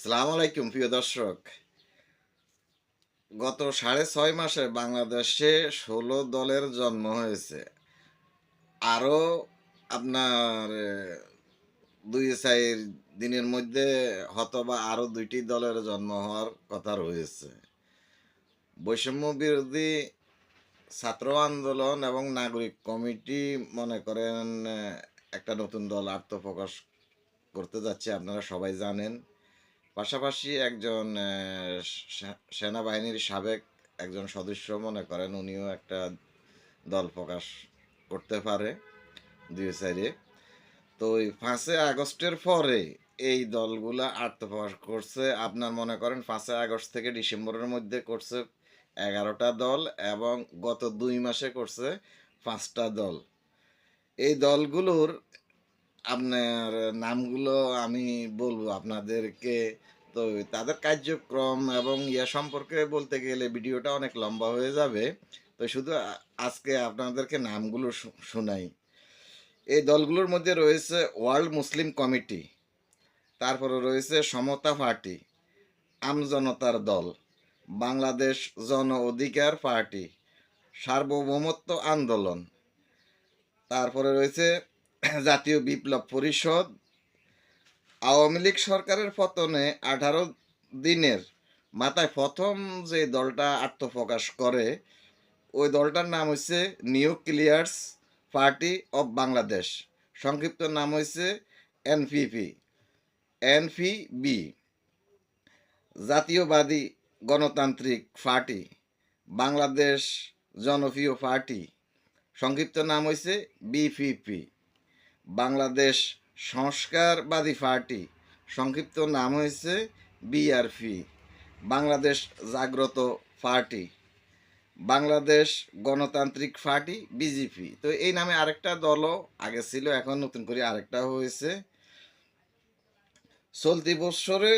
সালাম আলাইকুম, প্রিয় দর্শক। গত সাড়ে ছয় মাসে বাংলাদেশে ষোলো দলের জন্ম হয়েছে। আরও আপনার দুই চার দিনের মধ্যে হতবা আরও দুইটি দলের জন্ম হওয়ার কথা রয়েছে। বৈষম্য বিরোধী ছাত্র আন্দোলন এবং নাগরিক কমিটি মনে করেন একটা নতুন দল আত্মপ্রকাশ করতে যাচ্ছে, আপনারা সবাই জানেন। পাশাপাশি একজন সেনাবাহিনীর সাবেক একজন সদস্য মনে করেন উনিও একটা দল প্রকাশ করতে পারে দুই সাইডে। তো ওই পাঁচই আগস্টের পরে এই দলগুলা আত্মপ্রকাশ করছে। আপনার মনে করেন পাঁচই আগস্ট থেকে ডিসেম্বরের মধ্যে করছে এগারোটা দল এবং গত দুই মাসে করছে পাঁচটা দল। এই দলগুলোর আপনার নামগুলো আমি বলব আপনাদেরকে তো তাদের কার্যক্রম এবং ইয়া সম্পর্কে বলতে গেলে ভিডিওটা অনেক লম্বা হয়ে যাবে। তো শুধু আজকে আপনাদেরকে নামগুলো শোনাই। এই দলগুলোর মধ্যে রয়েছে ওয়ার্ল্ড মুসলিম কমিটি, তারপরে রয়েছে সমতা পার্টি আমজনতার দল, বাংলাদেশ জন অধিকার পার্টি, সার্বভৌমত্ব আন্দোলন, তারপরে রয়েছে জাতীয় বিপ্লব পরিষদ আওয়ামী লীগ সরকারের পতনে আঠারো দিনের মাথায় প্রথম যে দলটা আত্মপ্রকাশ করে, ওই দলটার নাম হচ্ছে নিউক্লিয়ার্স পার্টি অফ বাংলাদেশ। সংক্ষিপ্ত নাম হচ্ছে এনপিপি। এনপিবি, জাতীয়বাদী গণতান্ত্রিক পার্টি, বাংলাদেশ জনপ্রিয় পার্টি। সংক্ষিপ্ত নাম হয়েছে বিপিপি। বাংলাদেশ সংস্কারবাদী পার্টি। সংক্ষিপ্ত নাম হয়েছে বিআরপি, বাংলাদেশ জাগ্রত পার্টি, বাংলাদেশ গণতান্ত্রিক পার্টি, বিজেপি। তো এই নামে আরেকটা দলও আগে ছিল, এখন নতুন করে আরেকটা হয়েছে। চলতি বৎসরে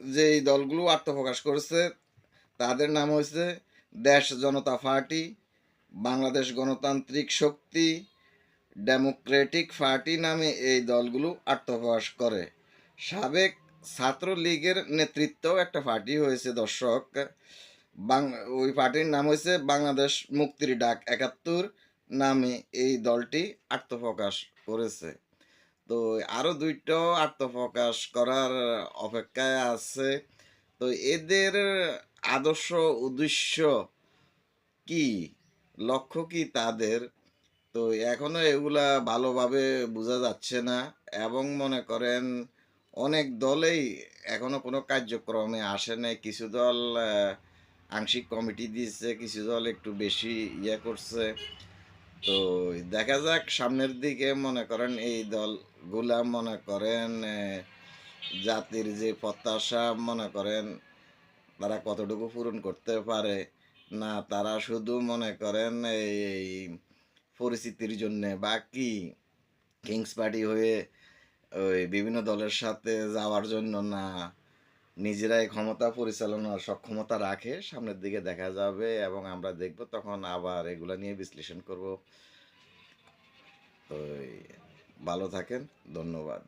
যে দলগুলো আত্মপ্রকাশ করেছে, তাদের নাম হয়েছে দেশ জনতা পার্টি, বাংলাদেশ গণতান্ত্রিক শক্তি ডেমোক্রেটিক পার্টি নামে এই দলগুলো আত্মপ্রকাশ করে। সাবেক ছাত্রলীগের নেতৃত্বেও একটা পার্টি হয়েছে, দর্শক। ওই পার্টির নাম হয়েছে বাংলাদেশ মুক্তির ডাক একাত্তর নামে এই দলটি আত্মপ্রকাশ করেছে। তো আরও দুইটা আত্মপ্রকাশ করার অপেক্ষায় আছে। তো এদের আদর্শ উদ্দেশ্য কি? লক্ষ্য কি তাদের? তো এখনও এগুলা ভালোভাবে বোঝা যাচ্ছে না এবং মনে করেন অনেক দলেই এখনও কোনো কার্যক্রমে আসে নাই। কিছু দল আংশিক কমিটি দিয়েছে কিছু দল একটু বেশি ইয়ে করছে। তো দেখা যাক, সামনের দিকে মনে করেন এই দলগুলা মনে করেন জাতির যে প্রত্যাশা, মনে করেন তারা কতটুকু পূরণ করতে পারে না, তারা শুধু মনে করেন এই পরিচিতির জন্যে। বাকি কিংস পার্টি হয়ে ওই বিভিন্ন দলের সাথে যাওয়ার জন্য না, নিজেরাই ক্ষমতা পরিচালনার সক্ষমতা রাখে, সামনের দিকে দেখা যাবে এবং আমরা দেখব তখন আবার এগুলো নিয়ে বিশ্লেষণ করব। ওই, ভালো থাকেন, ধন্যবাদ।